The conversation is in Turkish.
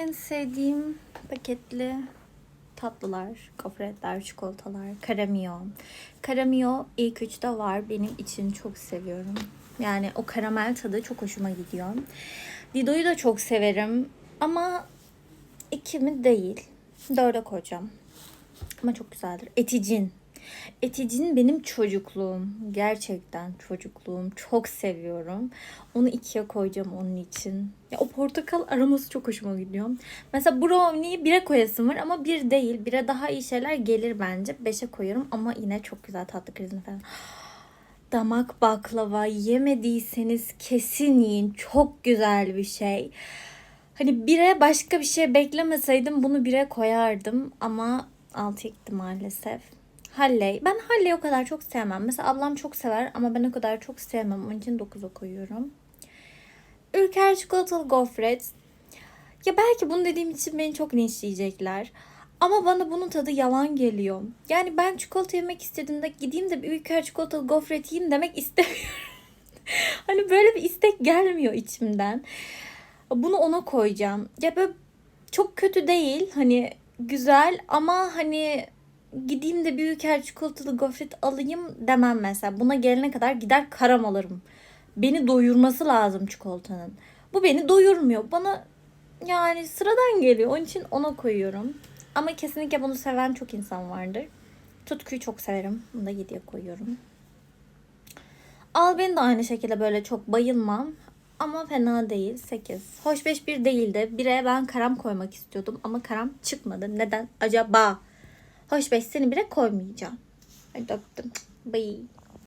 En sevdiğim paketli tatlılar, gofretler, çikolatalar, karamio. Karamio ilk üçte var. Benim için çok seviyorum. Yani o karamel tadı çok hoşuma gidiyor. Dido'yu da çok severim. Ama iki mi değil. Dörde koyacağım. Ama çok güzeldir. Eticin. Eticin benim çocukluğum. Gerçekten çocukluğum. Çok seviyorum. Onu ikiye koyacağım onun için. Ya o portakal aroması çok hoşuma gidiyor. Mesela brownie'yi bire koyasım var ama bir değil. Bire daha iyi şeyler gelir bence. Beşe koyarım ama yine çok güzel tatlı krizini falan. Damak baklava yemediyseniz kesin yiyin. Çok güzel bir şey. Hani bire başka bir şey beklemeseydim bunu bire koyardım ama altı gitti maalesef. Halley. Ben Halley'i o kadar çok sevmem. Mesela ablam çok sever ama ben o kadar çok sevmem. Onun için 9'a koyuyorum. Ülker çikolatalı gofret. Ya belki bunu dediğim için beni çok linçleyecekler. Ama bana bunun tadı yalan geliyor. Yani ben çikolata yemek istediğimde gideyim de bir Ülker çikolatalı gofret yiyeyim demek istemiyorum. hani böyle bir istek gelmiyor içimden. Bunu ona koyacağım. Ya böyle çok kötü değil. Hani güzel ama hani gideyim de bir ülker çikolatalı gofret alayım demem mesela. Buna gelene kadar gider karam alırım. Beni doyurması lazım çikolatanın. Bu beni doyurmuyor. Bana yani sıradan geliyor. Onun için ona koyuyorum. Ama kesinlikle bunu seven çok insan vardır. Tutkuyu çok severim. Bunu da 7'ye koyuyorum. Al beni de aynı şekilde böyle çok bayılmam. Ama fena değil. 8. Hoş 5 bir değildi. 1'e ben karam koymak istiyordum. Ama karam çıkmadı. Neden acaba? Hoş 5 seni 1'e koymayacağım. Hadi öptüm. Bye.